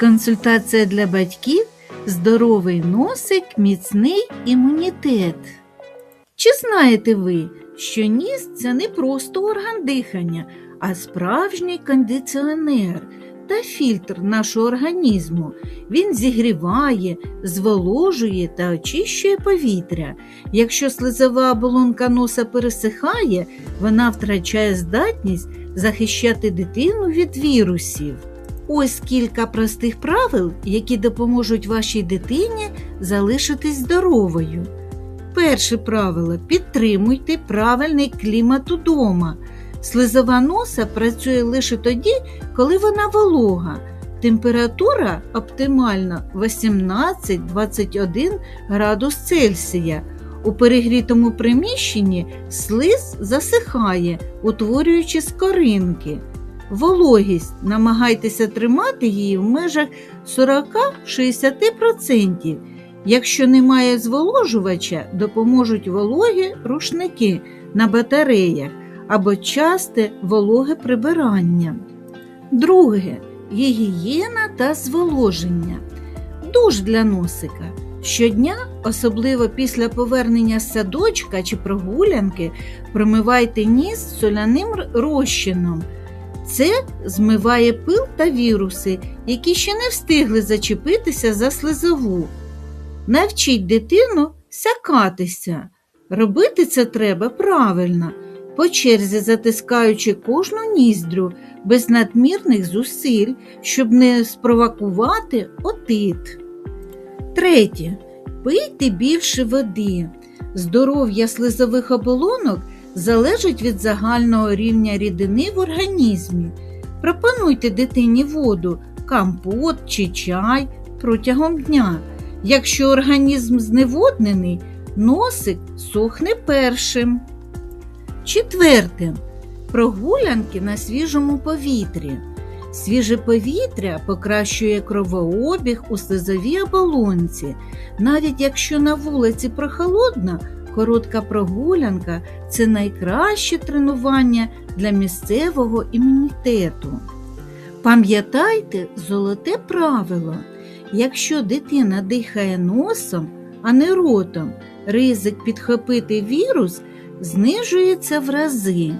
Консультація для батьків здоровий носик, міцний імунітет. Чи знаєте ви, що ніс це не просто орган дихання, а справжній кондиціонер та фільтр нашого організму. Він зігріває, зволожує та очищує повітря. Якщо слизова оболонка носа пересихає, вона втрачає здатність захищати дитину від вірусів. Ось кілька простих правил, які допоможуть вашій дитині залишитись здоровою. Перше правило підтримуйте правильний клімат удома. Слизова носа працює лише тоді, коли вона волога. Температура оптимальна 18-21 градус Цельсія. У перегрітому приміщенні слиз засихає, утворюючи скоринки. Вологість намагайтеся тримати її в межах 40-60%. Якщо немає зволожувача, допоможуть вологі рушники на батареях або часте вологе прибирання. Друге гігієна та зволоження. Душ для носика. Щодня, особливо після повернення з садочка чи прогулянки, промивайте ніс соляним розчином. Це змиває пил та віруси, які ще не встигли зачепитися за слизову. Навчіть дитину сякатися. Робити це треба правильно, по черзі затискаючи кожну ніздрю без надмірних зусиль, щоб не спровокувати отит. Третє. Пийте більше води. Здоров'я слизових оболонок залежить від загального рівня рідини в організмі. Пропонуйте дитині воду, компот чи чай протягом дня. Якщо організм зневоднений, носик сохне першим. Четверте. Прогулянки на свіжому повітрі. Свіже повітря покращує кровообіг у слизовій оболонці. Навіть якщо на вулиці прохолодно, коротка прогулянка це найкраще тренування для місцевого імунітету. Пам'ятайте золоте правило: якщо дитина дихає носом, а не ротом, ризик підхопити вірус знижується в рази.